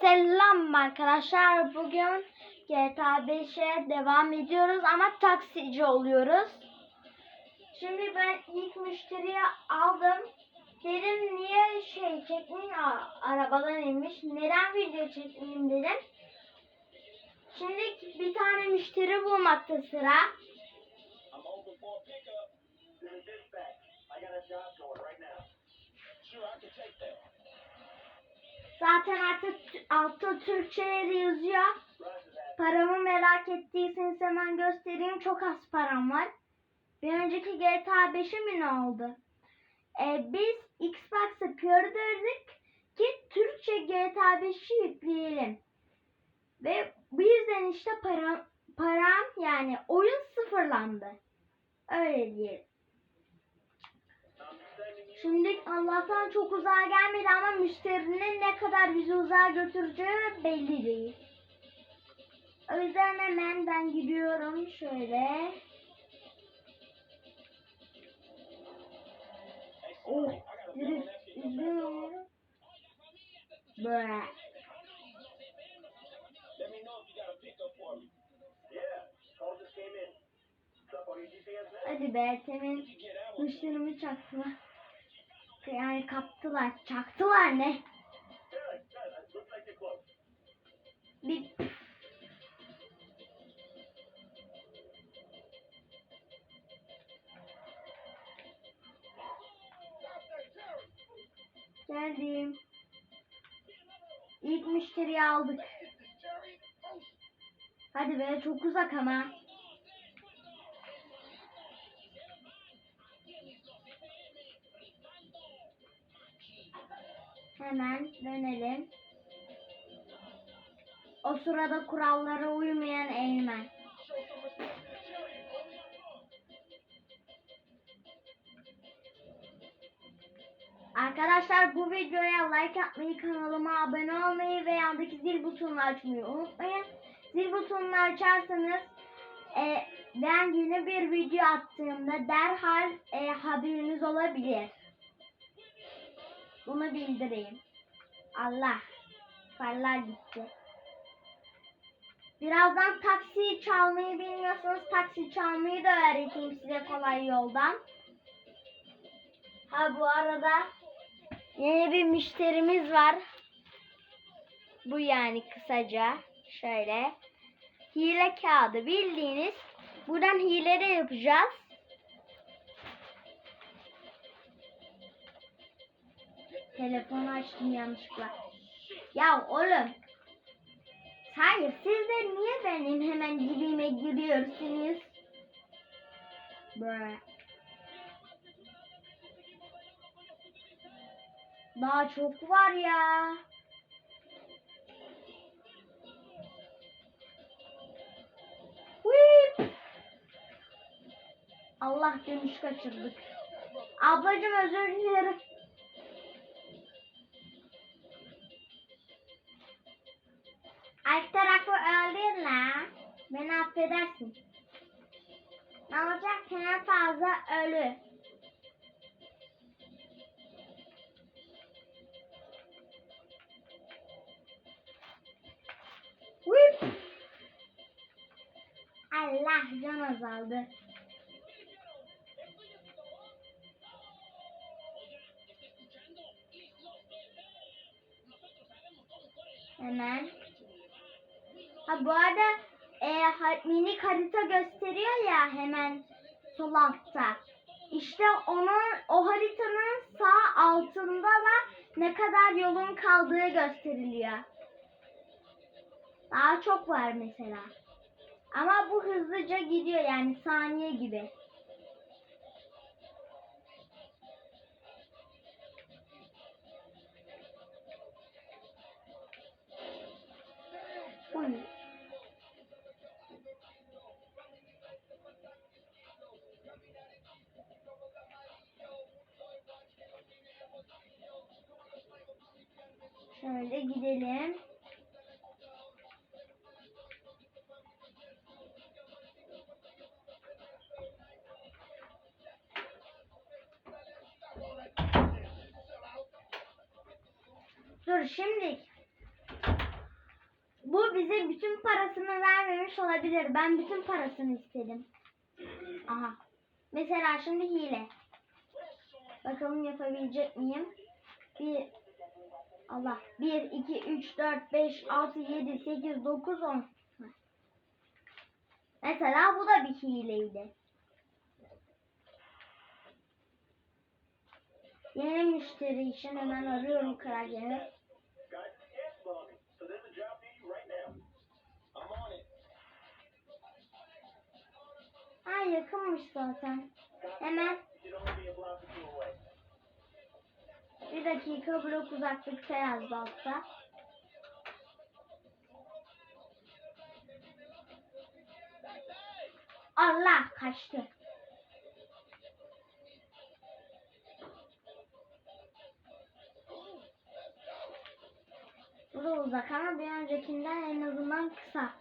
Selam arkadaşlar. Bugün GTA 5'e devam ediyoruz ama taksici oluyoruz. Şimdi ben ilk müşteriyi aldım. Dedim niye şey çekmeyin arabadan inmiş. Neden video çekmeyeyim dedim. Şimdi bir tane müşteri bulmakta sıra. Sure, I can take. Zaten artık altta Türkçe'ye de yazıyor. Paramı merak ettiyseniz hemen göstereyim. Çok az param var. Bir önceki GTA 5'e mi ne oldu? Ee, biz Xbox'a gördürdük ki Türkçe GTA 5'i yükleyelim. Ve bu yüzden işte param, param yani oyun sıfırlandı. Öyle diyelim. Şimdi Allah'tan çok uzağa gelmedi ama müşterinin ne kadar bizi uzağa götüreceği belli değil. O yüzden hemen ben gidiyorum şöyle. Oh, sorry, I gotta yürü, go that shit. yürü. Böyle. Hadi be one. müşterimi çaktılar. Yani kaptılar. Çaktılar ne? Bir Geldim. İlk müşteriyi aldık. Hadi be çok uzak ama. Hemen dönelim. O sırada kurallara uymayan eğmen. Arkadaşlar bu videoya like atmayı, kanalıma abone olmayı ve yandaki zil butonunu açmayı unutmayın. Zil butonunu açarsanız e, ben yeni bir video attığımda derhal e, haberiniz olabilir. Bunu bildireyim. Allah. Farlar gitti. Birazdan taksi çalmayı bilmiyorsanız taksi çalmayı da öğreteyim size kolay yoldan. Ha bu arada yeni bir müşterimiz var. Bu yani kısaca şöyle. Hile kağıdı bildiğiniz. Buradan hile de yapacağız. Telefonu açtım yanlışlıkla. Ya oğlum. Hayır siz de niye benim hemen dibime giriyorsunuz? Böyle. Daha çok var ya. Whip. Allah dönüş kaçırdık. Ablacım özür dilerim. Affedersin. Ne olacak? En fazla ölü. Whip. Allah can azaldı. Hemen. Ha bu arada e, minik harita gösteriyor ya hemen sol altta. İşte onun o haritanın sağ altında da ne kadar yolun kaldığı gösteriliyor. Daha çok var mesela. Ama bu hızlıca gidiyor yani saniye gibi. Şöyle gidelim. Dur şimdi Bu bize bütün parasını vermemiş olabilir. Ben bütün parasını istedim. Aha. Mesela şimdi hile. Bakalım yapabilecek miyim? Bir Allah. 1, 2, 3, 4, 5, 6, 7, 8, 9, 10. Mesela bu da bir hileydi. Yeni müşteri için hemen arıyorum it. Ha yakınmış zaten. Hemen bir dakika blok uzaklıkta yazdı altta. Allah kaçtı. Bu da uzak ama bir öncekinden en azından kısa.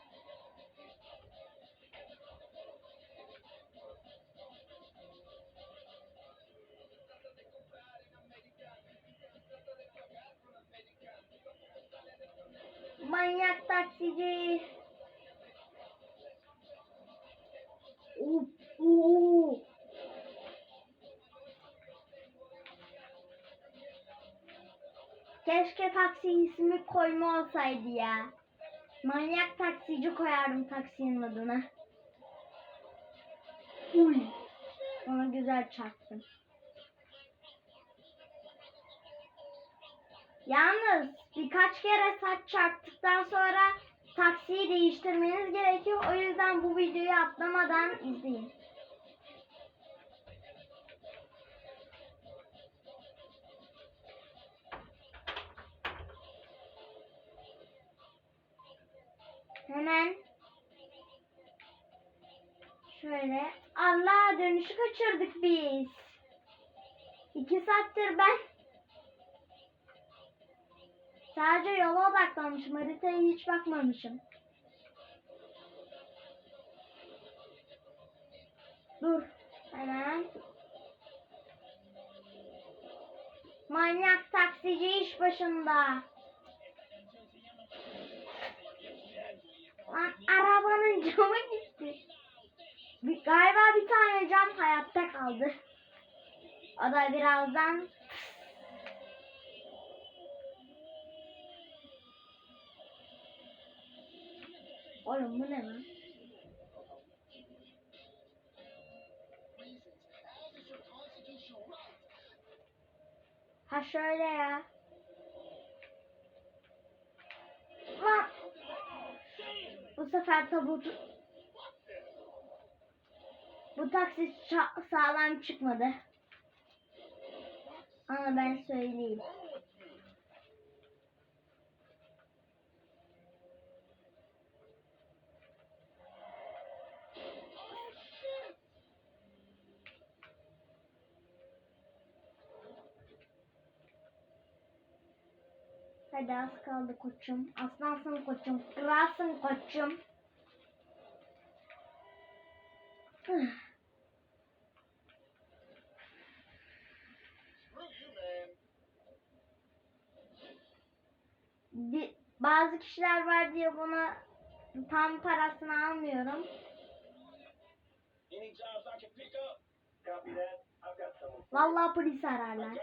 Taksi ismi koyma olsaydı ya. Manyak taksici koyardım taksinin adına. Uy. Ona güzel çarptım. Yalnız birkaç kere saç çarptıktan sonra taksiyi değiştirmeniz gerekiyor. O yüzden bu videoyu atlamadan izleyin. Hemen şöyle Allah dönüşü kaçırdık biz. İki saattir ben Sadece yola odaklanmışım. Haritaya hiç bakmamışım. Dur. Hemen. Manyak taksici iş başında. Lan arabanın camı gitti. Bir- Galiba bir tane cam hayatta kaldı. O da birazdan Oğlum bu ne lan? Ha şöyle ya. Lan. Bu sefer tabut. Bu taksi sağlam çıkmadı. Ama ben söyleyeyim. Hadi az kaldı koçum. Aslansın koçum. Kralsın koçum. Bazı kişiler var diye bunu tam parasını almıyorum. Vallahi polis ararlar.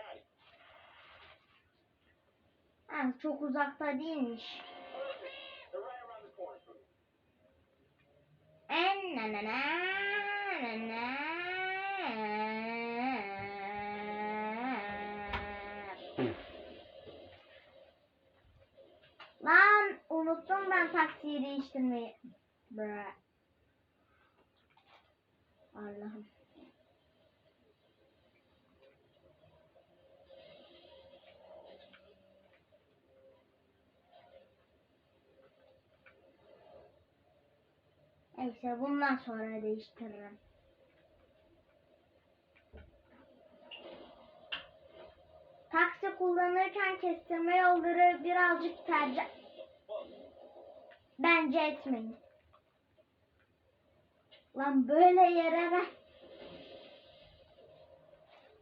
Ha, çok uzakta değilmiş. En na na na na. Taksiyi değiştirmeyi. Bre. Allah'ım. Neyse bundan sonra değiştiririm. Taksi kullanırken kestirme yolları birazcık tercih bence etmeyin. Lan böyle yere ben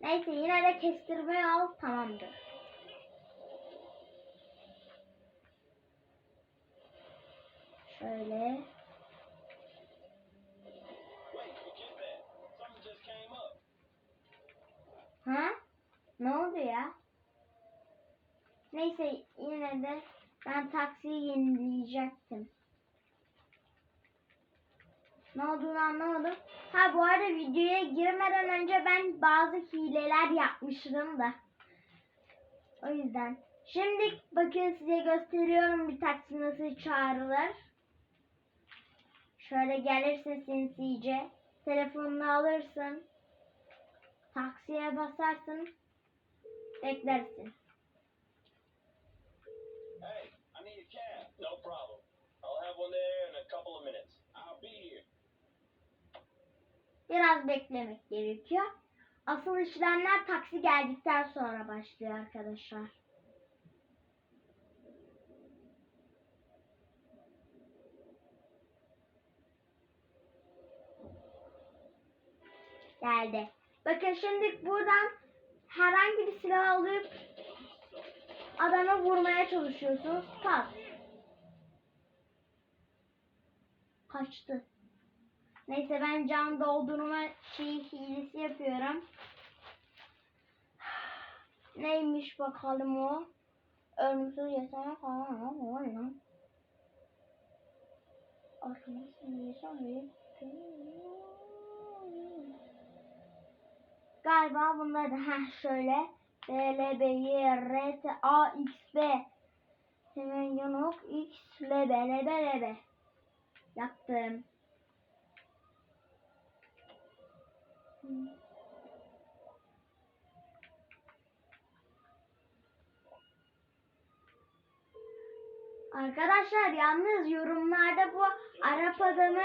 Neyse yine de kestirme yol tamamdır. Şöyle. Ha? Ne oldu ya? Neyse yine de ben taksiyi yenileyecektim. Ne olduğunu anlamadım. Ha bu arada videoya girmeden önce ben bazı hileler yapmıştım da. O yüzden. Şimdi bakın size gösteriyorum bir taksi nasıl çağrılır. Şöyle gelirsin sinsice. Telefonunu alırsın. Taksiye basarsın. Beklersin. Biraz beklemek gerekiyor. Asıl işlemler taksi geldikten sonra başlıyor arkadaşlar. Geldi. Bakın şimdi buradan herhangi bir silah alıp adamı vurmaya çalışıyorsunuz. Pat. Kaçtı. Neyse ben can doldurma şey hilesi yapıyorum. Neymiş bakalım o? Ölümsüz yaşamak falan ama o ne lan? Arkadaşım yaşamayı Galiba bunlar da ha şöyle B, L, B, Y, R, T, A, X, B Hemen yanık X, L, B, L, B, L, B Yaptım. Arkadaşlar yalnız yorumlarda bu Arap adamı.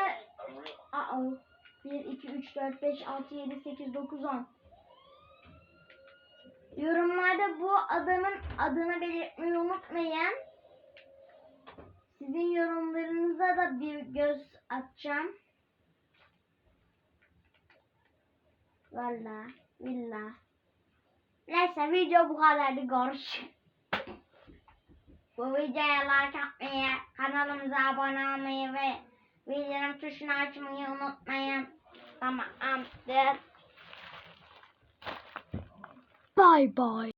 Aa, 1, 2, 3, 4, 5, 6, 7, 8, 9, 10 Yorumlarda bu adamın adını belirtmeyi unutmayın. Sizin yorumlarınıza da bir göz atacağım. Valla, villa. Neyse video bu kadardı. Görüşürüz. Bu videoya like atmayı, kanalımıza abone olmayı ve bildirim tuşunu açmayı unutmayın. Tamamdır. Bye bye.